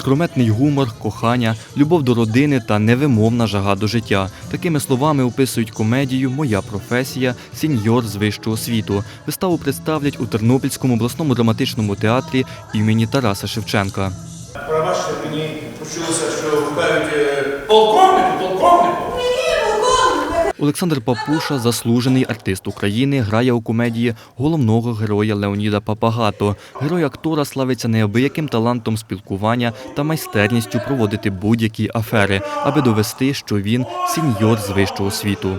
іскрометний гумор, кохання, любов до родини та невимовна жага до життя. Такими словами описують комедію Моя професія сіньор з вищого світу. Виставу представлять у Тернопільському обласному драматичному театрі імені Тараса Шевченка. Пробачте, мені почулося, що кажуть е, полковнику, полковнику. Олександр Папуша, заслужений артист України, грає у комедії головного героя Леоніда Папагато. Герой актора славиться неабияким талантом спілкування та майстерністю проводити будь-які афери, аби довести, що він сіньор з вищого світу.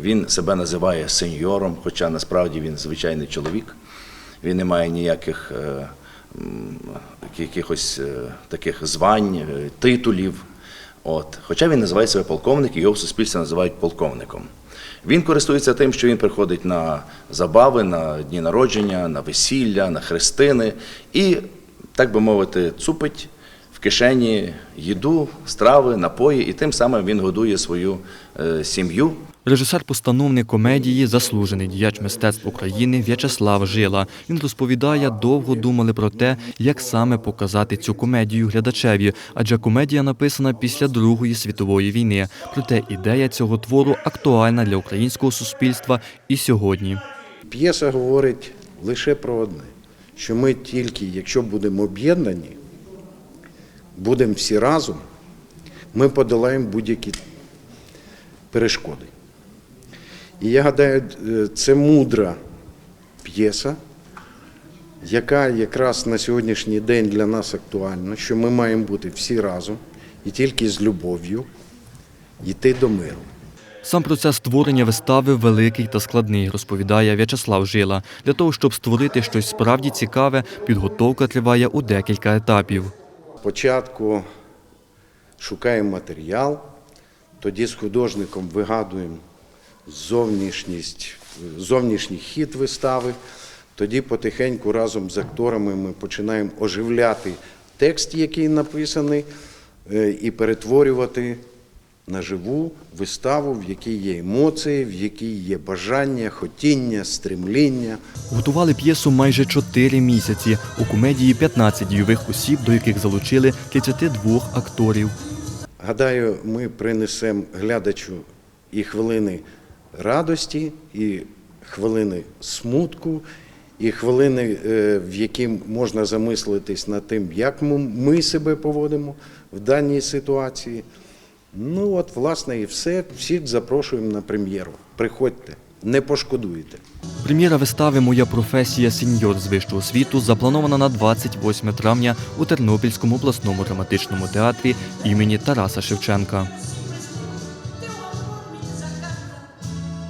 Він себе називає сеньором, хоча насправді він звичайний чоловік. Він не має ніяких е, якихось е, таких звань, е, титулів. От. Хоча він називає себе полковник, і його в суспільстві називають полковником. Він користується тим, що він приходить на забави, на дні народження, на весілля, на хрестини і, так би мовити, цупить в кишені їду, страви, напої, і тим самим він годує свою е, сім'ю. Режисер-постановник комедії, заслужений діяч мистецтв України В'ячеслав Жила. Він розповідає, довго думали про те, як саме показати цю комедію глядачеві, адже комедія написана після Другої світової війни. Проте ідея цього твору актуальна для українського суспільства і сьогодні. П'єса говорить лише про одне: що ми тільки, якщо будемо об'єднані, будемо всі разом, ми подолаємо будь-які перешкоди. І я гадаю, е, це мудра п'єса, яка якраз на сьогоднішній день для нас актуальна, що ми маємо бути всі разом і тільки з любов'ю йти до миру. Сам процес створення вистави великий та складний, розповідає В'ячеслав Жила. Для того, щоб створити щось справді цікаве, підготовка триває у декілька етапів. Спочатку шукаємо матеріал, тоді з художником вигадуємо зовнішність, зовнішній хід вистави, тоді потихеньку разом з акторами ми починаємо оживляти текст, який написаний, е, і перетворювати на живу виставу, в якій є емоції, в якій є бажання, хотіння, стремління. Готували п'єсу майже чотири місяці. У комедії 15 дійових осіб, до яких залучили 32 акторів. Гадаю, ми принесемо глядачу і хвилини радості, і хвилини смутку, і хвилини, е, в які можна замислитись над тим, як ми- себе поводимо в даній ситуації. Ну от, власне, і все. Всіх запрошуємо на прем'єру. Приходьте, не пошкодуєте. Прем'єра вистави Моя професія сеньор з вищого світу запланована на 28 травня у Тернопільському обласному драматичному театрі імені Тараса Шевченка.